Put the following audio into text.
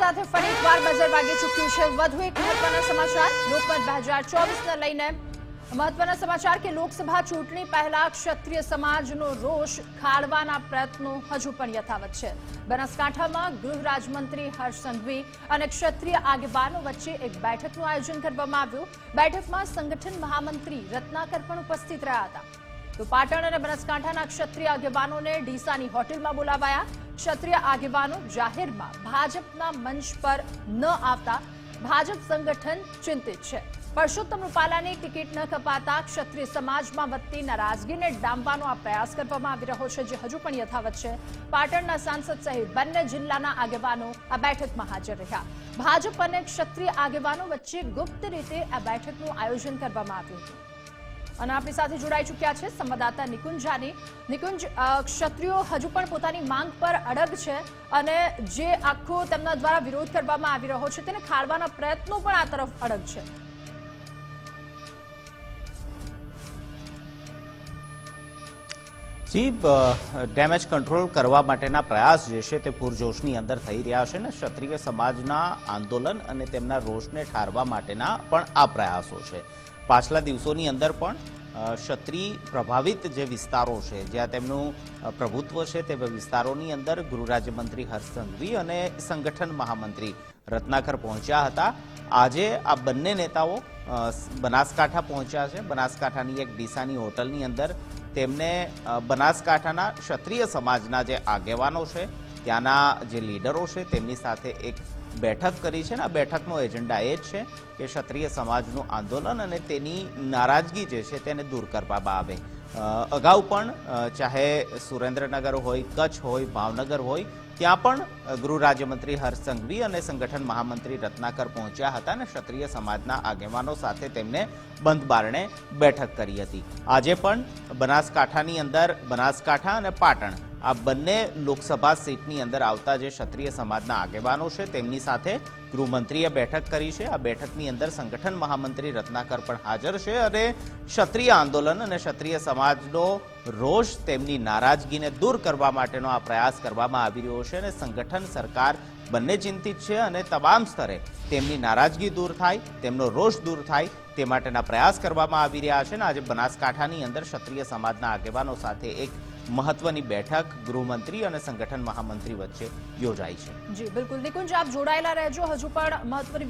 સાથે ફરી એકવાર બજાર વાગી ચૂક્યું છે. વધુ એક મહત્વના સમાચાર. લોકમત બે હજાર ચોવીસને લઈને મહત્વના સમાચાર કે લોકસભા ચૂંટણી પહેલા ક્ષત્રિય સમાજનો રોષ ખાળવાના પ્રયત્નો હજુ પણ યથાવત છે. બનાસકાંઠામાં ગૃહ રાજમંત્રી હર્ષ સંઘવી અને ક્ષત્રિય આગેવાનો વચ્ચે એક બેઠકનું આયોજન કરવામાં આવ્યું. બેઠકમાં સંગઠન મહામંત્રી રત્નાકર પણ ઉપસ્થિત રહ્યા હતા. તો પાટણ અને બનાસકાંઠાના ક્ષત્રિય આગેવાનોને ડીસાની હોટેલમાં બોલાવાયા. ક્ષત્રિય આગેવાનો જાહેરમાં ભાજપના મંચ પર ન આવતા ભાજપ સંગઠન ચિંતિત છે. પરસોત્તમ રૂપાલાની ટિકિટ ન કપાતા ક્ષત્રિય સમાજમાં વધતી નારાજગીને ડામવાનો આ પ્રયાસ કરવામાં આવી રહ્યો છે, જે હજુ પણ યથાવત છે. પાટણના સાંસદ સહિત બંને જિલ્લાના આગેવાનો આ બેઠકમાં હાજર રહ્યા. ભાજપ અને ક્ષત્રિય આગેવાનો વચ્ચે ગુપ્ત રીતે આ બેઠકનું આયોજન કરવામાં આવ્યું હતું. અને આપણી સાથે જોડાઈ ચૂક્યા છે સંવાદદાતા નિકુંજ જાની. નિકુંજ ક્ષત્રિયો હજુ પણ પોતાની માંગ પર અડગ છે અને જે આખો તેમના દ્વારા વિરોધ કરવામાં આવી રહ્યો છે તેને ખાળવાના પ્રયત્નો પણ આ તરફ અડગ છે. ડેમેજ કંટ્રોલ કરવા માટેના પ્રયાસ જે છે તે પૂરજોશની અંદર થઈ રહ્યા છે ને ક્ષત્રિય સમાજના આંદોલન અને તેમના રોષને ઠારવા માટેના પણ આ પ્રયાસો છે. પાછલા દિવસોની અંદર પણ ક્ષત્રિય પ્રભાવિત જે વિસ્તારો છે, જ્યાં તેમનું પ્રભુત્વ છે, તે વિસ્તારોની અંદર ગૃહ રાજ્યમંત્રી અને સંગઠન મહામંત્રી રત્નાકર પહોંચ્યા હતા. આજે આ બંને નેતાઓ બનાસકાંઠા પહોંચ્યા છે. બનાસકાંઠાની એક ડીસાની હોટલની અંદર તેમને બનાસકાંઠાના ક્ષત્રિય સમાજના જે આગેવાનો છે ત્યાંના જે લીડરો છે તેમની સાથે એક બેઠક કરી છે ને આ બેઠકનો એજન્ડા એ જ છે કે ક્ષત્રિય સમાજનું આંદોલન અને તેની નારાજગી જે છે તેને દૂર કરવામાં આવે. અગાઉ પણ ચાહે સુરેન્દ્રનગર હોય, કચ્છ હોય, ભાવનગર હોય, ત્યાં પણ ગૃહ રાજ્યમંત્રી હર્ષ અને સંગઠન મહામંત્રી રત્નાકર પહોંચ્યા હતા અને ક્ષત્રિય સમાજના આગેવાનો સાથે તેમને બંધ બારણે બેઠક કરી હતી. આજે પણ બનાસકાંઠાની અંદર બનાસકાંઠા અને પાટણ આ બંને લોકસભા સીટની અંદર આવતા જે ક્ષત્રિય સમાજના આગેવાનો છે તેમની સાથે ગૃહમંત્રીએ બેઠક કરી છે. આ બેઠકની અંદર સંગઠન મહામંત્રી રત્નાકર પણ હાજર છે અને ક્ષત્રિય આંદોલન અને ક્ષત્રિય સમાજનો રોષ તેમની નારાજગીને દૂર કરવા માટેનો આ પ્રયાસ કરવામાં આવી રહ્યો છે અને સંગઠન સરકાર બંને ચિંતિત છે અને તમામ સ્તરે તેમની નારાજગી દૂર થાય, તેમનો રોષ દૂર થાય તે માટેના પ્રયાસ કરવામાં આવી રહ્યા છે અને આજે બનાસકાંઠાની અંદર ક્ષત્રિય સમાજના આગેવાનો સાથે એક મહત્વની બેઠક ગૃહમંત્રી અને સંગઠન મહામંત્રી વચ્ચે યોજાઈ છે. જી, બિલકુલ નિકુંજ, આપ જોડાયેલા રહેજો. હજુ પણ મહત્વની